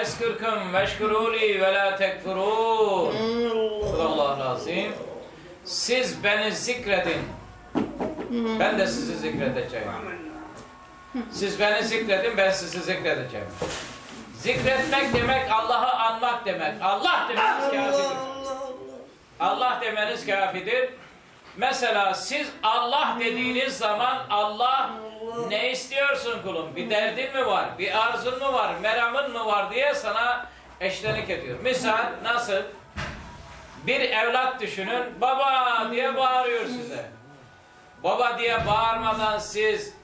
eskürküm veşkuruli ve la tekfurun. Sallallahu azim. Siz beni zikredin. Ben de sizi zikredeceğim. Siz beni zikredin, ben sizi zikredeceğim. Zikretmek demek Allah'ı anmak demek. Allah demeniz kafidir. Allah demeniz kafidir. Mesela siz Allah dediğiniz zaman Allah ne istiyorsun kulum? Bir derdin mi var? Bir arzun mu var? Meramın mı var diye sana eşlenik ediyor. Misal nasıl? Bir evlat düşünün. Baba diye bağırıyor size. Baba diye bağırmadan siz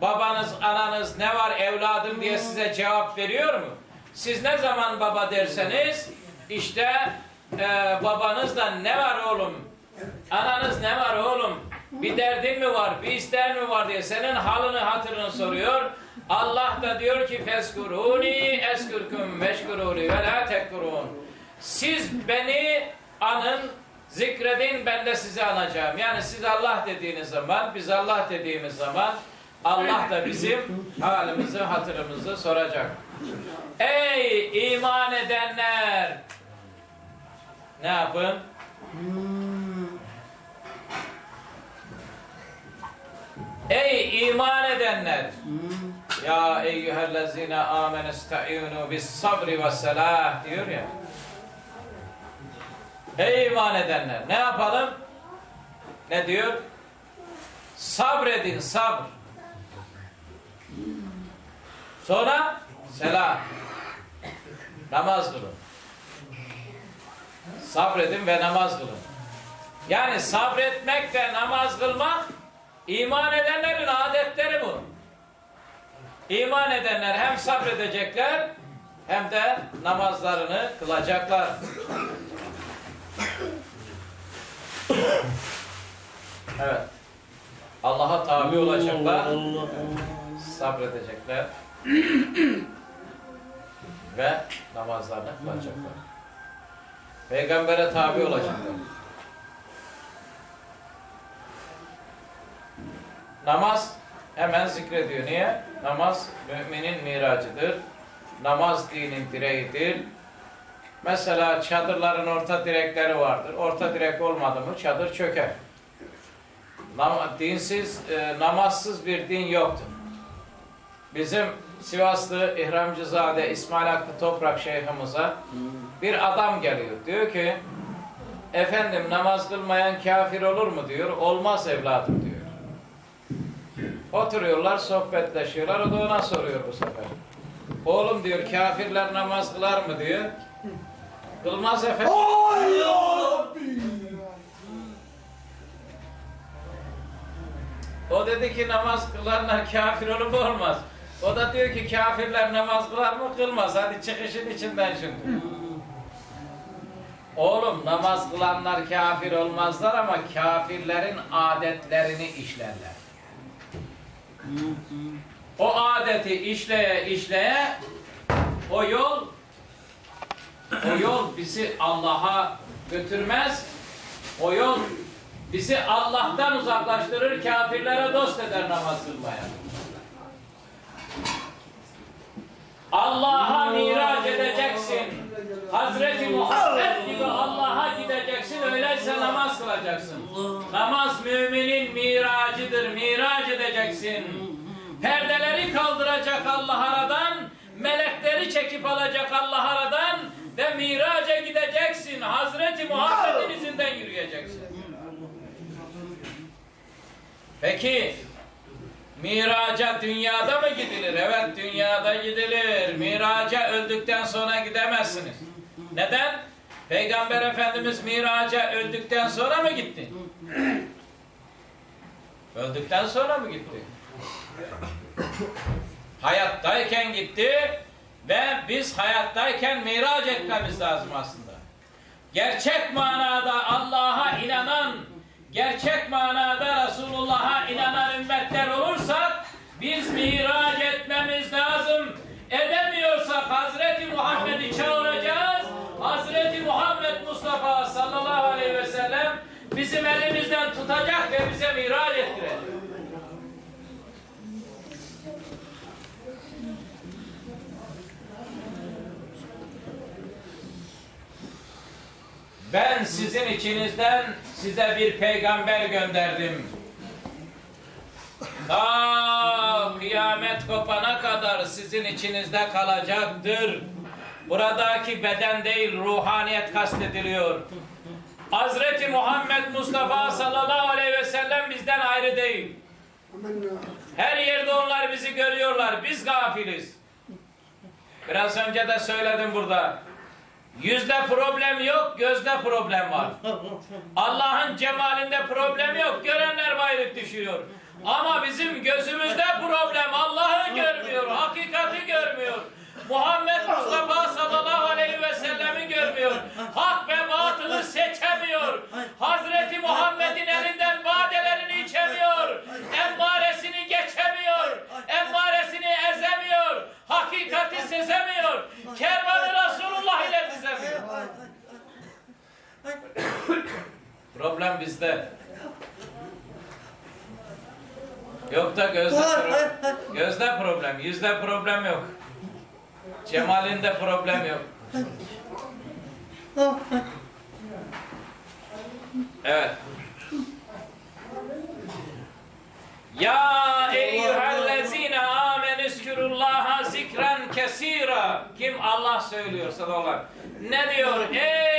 babanız, ananız ne var evladım diye size cevap veriyor mu? Siz ne zaman baba derseniz işte e, babanızdan ne var oğlum? Ananız ne var oğlum? Bir derdin mi var? Bir isteğin mi var diye senin halını hatırını soruyor. Allah da diyor ki feskuruni eskurkum meşkuruni ve la tekkurun. Siz beni anın zikredin ben de sizi anacağım. Yani siz Allah dediğiniz zaman biz Allah dediğimiz zaman Allah da bizim halimizi hatırımızı soracak. Ey iman edenler! Ne yapın? Ey iman edenler! Ya eyyühellezine amen esta'inu bis sabri ve selah diyor ya. Ey iman edenler! Ne yapalım? Ne diyor? Sabredin sabr. Sonra selam. Namaz kılın. Sabredin ve namaz kılın. Yani sabretmek ve namaz kılmak iman edenlerin adetleri bu. İman edenler hem sabredecekler hem de namazlarını kılacaklar. Evet. Allah'a tabi olacaklar, sabredecekler ve namazlarını kılacaklar. Peygambere tabi olacaklar. Namaz hemen zikrediyor. Niye? Namaz müminin miracıdır. Namaz dinin direğidir. Mesela çadırların orta direkleri vardır. Orta direk olmadı mı çadır çöker. Dinsiz, e, namazsız bir din yoktur. Bizim Sivaslı İhramcızade İsmail Hakkı Toprak Şeyhimize bir adam geliyor. Diyor ki efendim namaz kılmayan kafir olur mu diyor. Olmaz evladım. Oturuyorlar, sohbetleşiyorlar. O da ona soruyor bu sefer. Oğlum diyor, kafirler namaz kılar mı diyor. Kılmaz efendim. O dedi ki namaz kılanlar kafir olup olmaz. O da diyor ki kafirler namaz kılar mı? Kılmaz. Hadi çıkışın içinden şimdi. Oğlum namaz kılanlar kafir olmazlar ama kafirlerin adetlerini işlerler. O adeti işleye işleye o yol o yol bizi Allah'a götürmez. O yol bizi Allah'tan uzaklaştırır, kafirlere dost eder namaz kılmaya. Allah'a miraç edeceksin. Hazreti Muhammed gibi Allah'a gideceksin, öyleyse namaz kılacaksın. Namaz müminin miracıdır, miraç edeceksin. Perdeleri kaldıracak Allah aradan, melekleri çekip alacak Allah aradan ve miraca gideceksin. Hazreti Muhammed'in izinden yürüyeceksin. Peki, miraca dünyada mı gidilir? Evet, dünyada gidilir. Miraca öldükten sonra gidemezsiniz. Neden? Peygamber Efendimiz miraca öldükten sonra mı gitti? öldükten sonra mı gitti? Hayattayken gitti ve biz hayattayken miraç etmemiz lazım aslında. Gerçek manada Allah'a inanan, gerçek manada Resulullah'a inanan ümmetler olursak biz miraç etmemiz lazım. Edemiyorsak Hazreti Muhammed'i çağıracağız. Hazreti Muhammed Mustafa sallallahu aleyhi ve sellem bizim elimizden tutacak ve bize miraç ettirecek. Ben sizin içinizden size bir peygamber gönderdim. Ta kıyamet kopana kadar sizin içinizde kalacaktır. Buradaki beden değil ruhaniyet kastediliyor. Hazreti Muhammed Mustafa sallallahu aleyhi ve sellem bizden ayrı değil. Her yerde onlar bizi görüyorlar. Biz gafiliz. Biraz önce de söyledim burada. Yüzde problem yok, gözde problem var. Allah'ın cemalinde problem yok, görenler bayılıp düşüyor. Ama bizim gözümüzde problem, Allah'ı görmüyor, hakikati görmüyor. Muhammed Mustafa sallallahu aleyhi ve sellemi görmüyor. Hak ve batılı seçemiyor. Hazreti Muhammed'in elinden badelerini Problem bizde. Yok da gözde problem. Gözde problem, yüzde problem yok. Cemalinde problem yok. Evet. Ya eyyühellezine amenüskürullaha zikren kesira. Kim Allah söylüyor sallallahu Ne diyor? Ey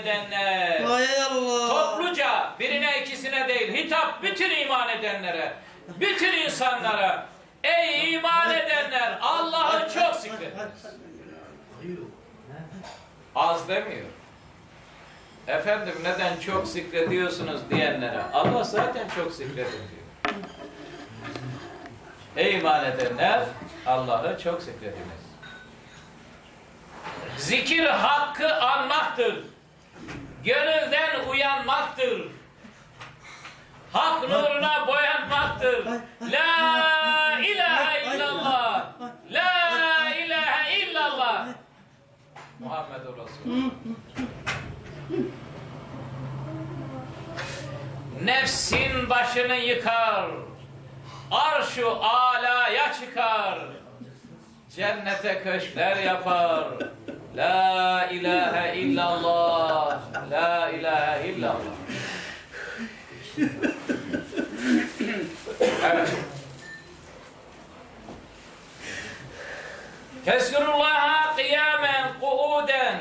edenler. Hay Allah. Topluca birine ikisine değil hitap bütün iman edenlere, bütün insanlara. Ey iman edenler Allah'ı çok zikrediniz. Az demiyor. Efendim neden çok zikrediyorsunuz diyenlere Allah zaten çok zikredin diyor. Ey iman edenler Allah'ı çok zikrediniz. Zikir hakkı anmaktır. Gönülden uyanmaktır. Hak nuruna boyanmaktır. La ilahe illallah. La ilahe illallah. Muhammedur Resulullah. Nefsin başını yıkar. Arşu alaya çıkar. Cennete köşkler yapar. La ilahe illallah. La ilahe illallah. Evet. Feskurullaha kıyamen kuuden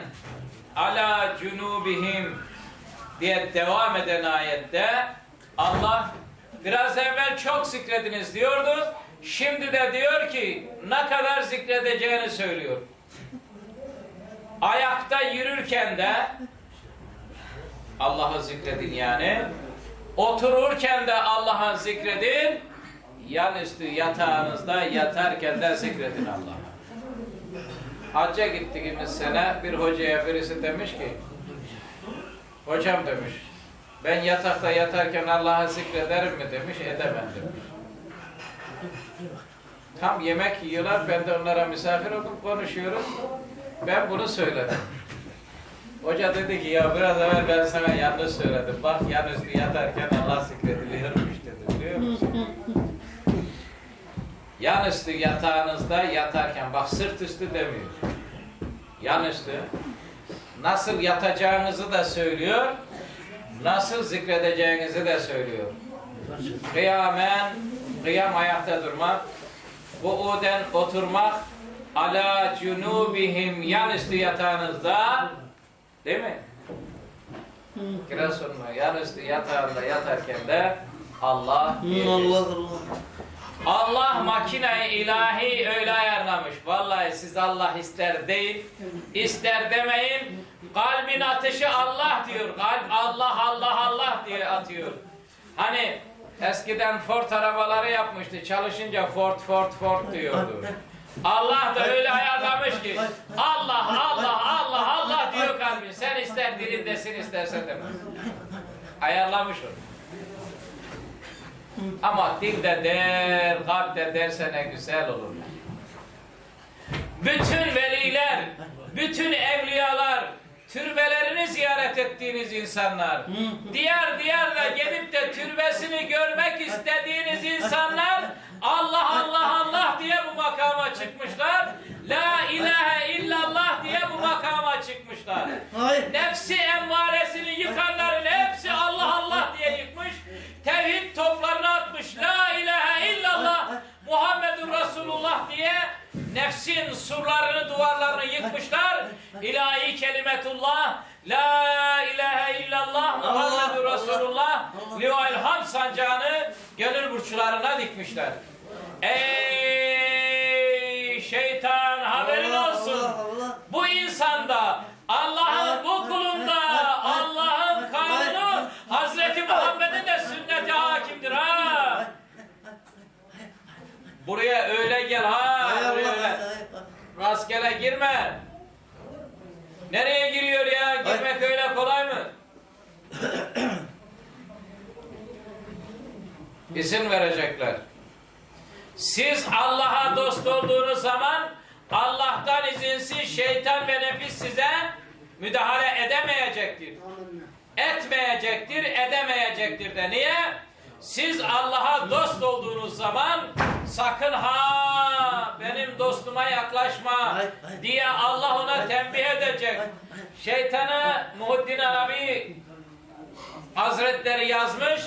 ala cunubihim diye devam eden ayette Allah biraz evvel çok zikrediniz diyordu. Şimdi de diyor ki ne kadar zikredeceğini söylüyor. Ayakta yürürken de Allah'ı zikredin yani. Otururken de Allah'ı zikredin. Yan üstü yatağınızda yatarken de zikredin Allah'ı. Hacca gittiğimiz sene bir hocaya birisi demiş ki Hocam demiş ben yatakta yatarken Allah'ı zikrederim mi demiş edemem demiş. Tam yemek yiyorlar ben de onlara misafir olup konuşuyoruz. Ben bunu söyledim. Hoca dedi ki ya biraz evvel ben sana yanlış söyledim. Bak yan üstü yatarken Allah zikrediliyormuş dedi biliyor musun? Yan üstü yatağınızda yatarken bak sırt üstü demiyor. Yan üstü. Nasıl yatacağınızı da söylüyor. Nasıl zikredeceğinizi de söylüyor. Kıyamen, kıyam ayakta durmak. Bu'uden oturmak. Ala cunubihim yan üstü yatağınızda. Değil mi? Kira sunma. Yan üstü yatağında yatarken de Allah diyeceğiz. Allah Allah. Allah makine ilahi öyle ayarlamış. Vallahi siz Allah ister değil, ister demeyin. Kalbin atışı Allah diyor. Kalp Allah Allah Allah diye atıyor. Hani eskiden Ford arabaları yapmıştı. Çalışınca Ford Ford Ford diyordu. Allah da öyle ayarlamış ki Allah Allah Allah Allah diyor kalbin. Sen ister dilindesin istersen deme. Ayarlamış onu. Ama dilde der, kalpte derse ne güzel olur. Bütün veliler, bütün evliyalar, türbelerini ziyaret ettiğiniz insanlar, diğer diğer de gelip de türbesini görmek istediğiniz insanlar, Allah Allah Allah diye bu makama çıkmışlar. La ilahe illallah diye bu makama çıkmışlar. Nefsi emmaresini yıkanların hepsi Allah Allah diye yıkmış. Tevhid toplarını atmış. La ilahe illallah Muhammedun Resulullah diye nefsin surlarını duvarlarını yıkmışlar. İlahi kelimetullah La ilahe illallah Muhammedun Resulullah Livail Hamd sancağını gönül burçlarına dikmişler. Ey şeytan haberin olsun. Bu insanda Allah'ın bu kulunda Allah'ın kanunu Hazreti Muhammed'in de sünneti hakimdir ha. Buraya öyle gel ha. Buraya öyle. Rastgele girme. Nereye giriyor ya? Girmek öyle kolay mı? İzin verecekler. Siz Allah'a dost olduğunuz zaman Allah'tan izinsiz şeytan ve nefis size müdahale edemeyecektir. Etmeyecektir, edemeyecektir de. Niye? Siz Allah'a dost olduğunuz zaman sakın ha benim dostuma yaklaşma diye Allah ona tembih edecek. Şeytanı Muhiddin Arabi Hazretleri yazmış.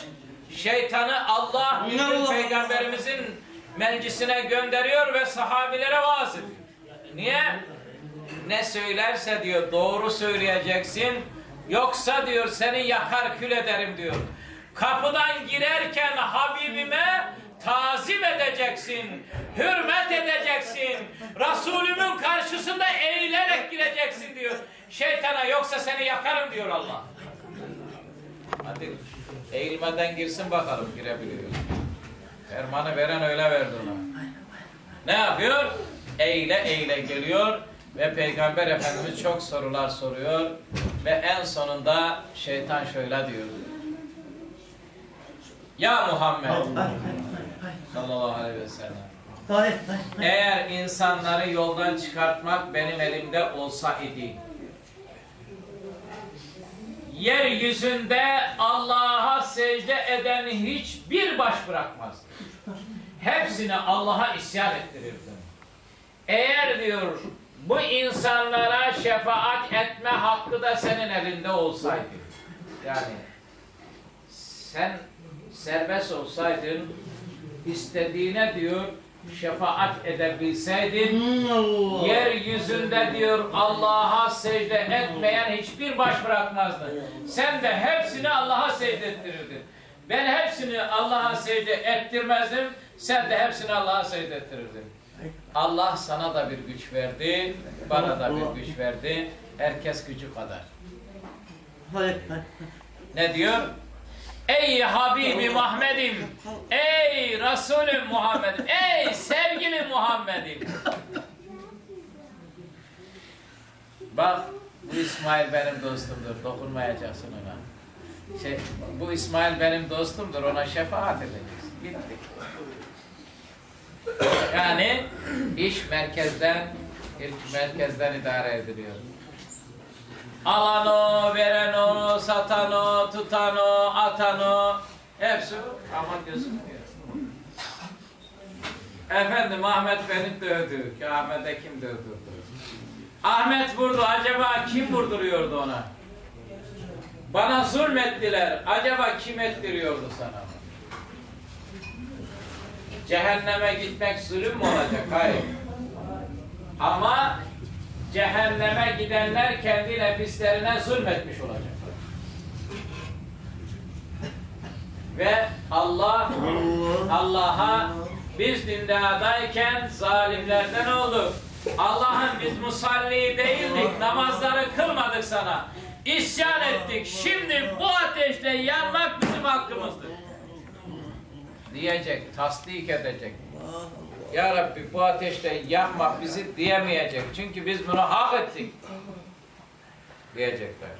Şeytanı Allah Allah. peygamberimizin meclisine gönderiyor ve sahabilere vaaz ediyor. Niye? Ne söylerse diyor doğru söyleyeceksin. Yoksa diyor seni yakar kül ederim diyor. Kapıdan girerken Habibime tazim edeceksin. Hürmet edeceksin. Resulümün karşısında eğilerek gireceksin diyor. Şeytana yoksa seni yakarım diyor Allah. Hadi eğilmeden girsin bakalım girebiliyor. Fermanı veren öyle verdi ona. Ne yapıyor? Eyle eyle geliyor ve Peygamber Efendimiz çok sorular soruyor ve en sonunda şeytan şöyle diyor. Ya Muhammed sallallahu aleyhi ve sellem eğer insanları yoldan çıkartmak benim elimde olsa idi yeryüzünde Allah'a secde eden hiçbir baş bırakmaz. Hepsini Allah'a isyan ettirirdim. Eğer diyor bu insanlara şefaat etme hakkı da senin elinde olsaydı. Yani sen serbest olsaydın istediğine diyor şefaat edebilseydin Hmm. Yeryüzünde diyor Allah'a secde etmeyen hiçbir baş bırakmazdı. Sen de hepsini Allah'a secde ettirirdin. Ben hepsini Allah'a secde ettirmezdim. Sen de hepsini Allah'a secde ettirirdin. Allah sana da bir güç verdi, bana da bir güç verdi. Herkes gücü kadar. Ne diyor? Ey Habibi Muhammed'im, ey Resulüm Muhammed'im, ey sevgili Muhammed'im. Bak bu İsmail benim dostumdur, dokunmayacaksın ona. Şey, bu İsmail benim dostumdur, ona şefaat edeceksin. Bitti. Yani iş merkezden, ilk merkezden idare ediliyor. Alan o, veren o, satan. Hepsi ama gözükmüyor. Efendim Ahmet beni dövdü. Ki Ahmet'e kim dövdürdü? Ahmet vurdu. Acaba kim vurduruyordu ona? Bana zulmettiler. Acaba kim ettiriyordu sana? Cehenneme gitmek zulüm mü olacak? Hayır. Ama cehenneme gidenler kendi nefislerine zulmetmiş olacaklar. Ve Allah Allah'a biz dünyadayken zalimlerden olduk. Allah'ım biz musalli değildik, namazları kılmadık sana. İsyan ettik. Şimdi bu ateşte yanmak bizim hakkımızdır. Diyecek, tasdik edecek. Ya Rabbi bu ateşte yakmak bizi diyemeyecek. Çünkü biz bunu hak ettik. Diyecekler.